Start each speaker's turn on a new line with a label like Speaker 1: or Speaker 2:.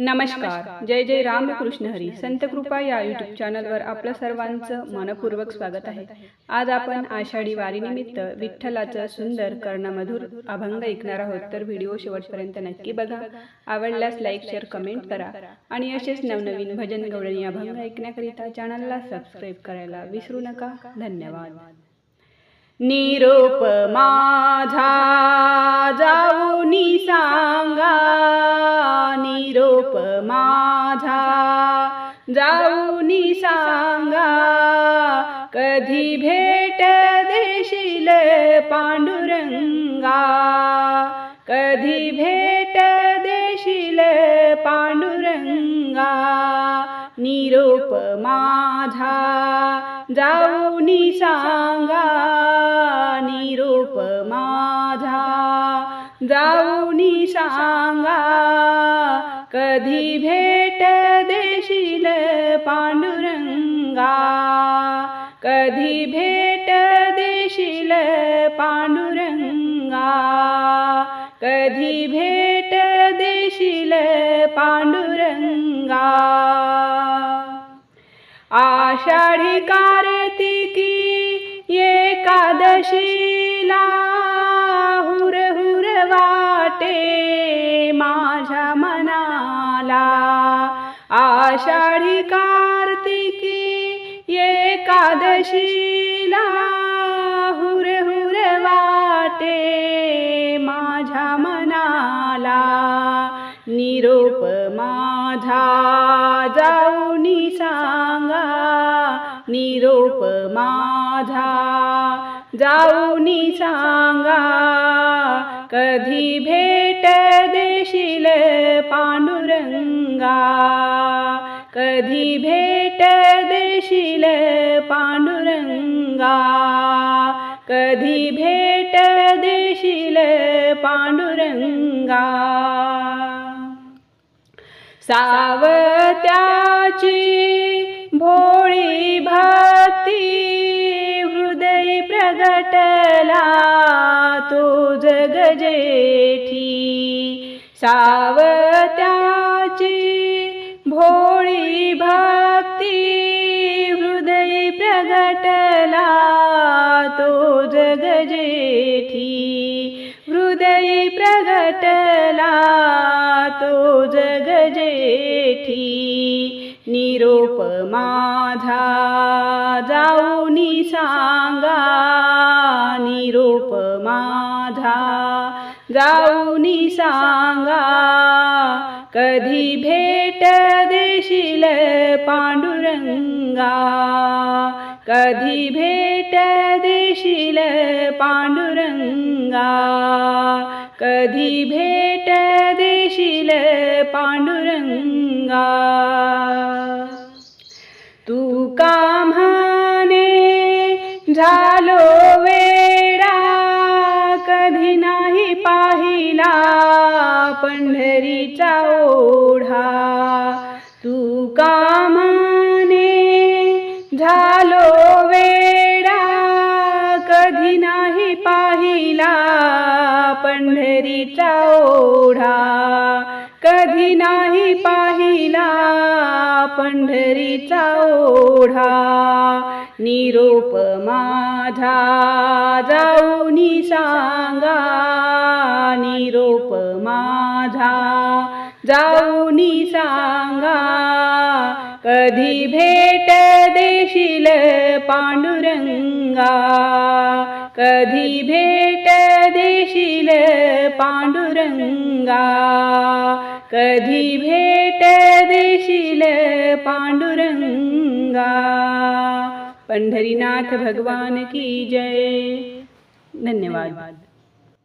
Speaker 1: नमस्कार. जय जय रामकृष्ण हरी. संत कृपा या युट्यूब चॅनलवर आपलं सर्वांचं मनपूर्वक स्वागत आहे. आज आपण आषाढी वारीनिमित्त विठ्ठलाचं सुंदर कर्णमधुर अभंग ऐकणार आहोत. तर व्हिडिओ शेवटपर्यंत नक्की बघा. आवडल्यास लाईक शेअर कमेंट करा. आणि असेच नवनवीन भजन गवळणी अभंग ऐकण्याकरिता चॅनलला सबस्क्राईब करायला विसरू नका. धन्यवाद. निरोप माझा जाऊनी सांगा जाऊनी सांगा कधी भेट देशील पांडुरंगा? कधी भेट देशील पांडुरंगा? निरोप माझा जाऊनी सांगा निरोप माझा सांगा कधी भेट देशील पांडुरंगा। कधी भेट देशील पांडुरंगा। कधी भेट देशील पांडुरंगा। आषाढी कार्तिकी एकादशीला वाटे माझ्या मनाला. आषाढी कार्तिकी एकादशीला हुर हुर वाटे माझ्या मनाला. निरोप माझा जाऊनी सांगा. निरोप माझा जाऊनी सांगा. कधी भेट देशील पांडुरंगा? कधी भेट देशील पांडुरंगा? कधी भेट देशील पांडुरंगा? सावत्याची भोळी भा जेठी सावत्याची भोळी भक्ती हृदय प्रगटला तो जगजेठी हृदय प्रगटला तो जगजेठी निरोप माझा जाऊनी सांगा. निरूप माझा जाऊनी सांगा कधी भेट देशील पांडुरंगा? कधी भेट देशील पांडुरंगा? कधी भेट देशील पांडुरंगा? तू कामाने झालो वे पंढरीचा ओढा. तू कामाने झालो वेडा कधी नाही पाहिला पंढरीचा ओढा. कधी नाही पाहिला पंढरीचा ओढा. निरोप माझा जाऊनी सांगा निरोप माझा जाऊनी सांगा कधी भेट देशील पांडुरंगा? कधी भेट देशील पांडुरंगा? कधी भेट देशील पांडुरंगा? पंढरीनाथ भगवान की जय. धन्यवाद.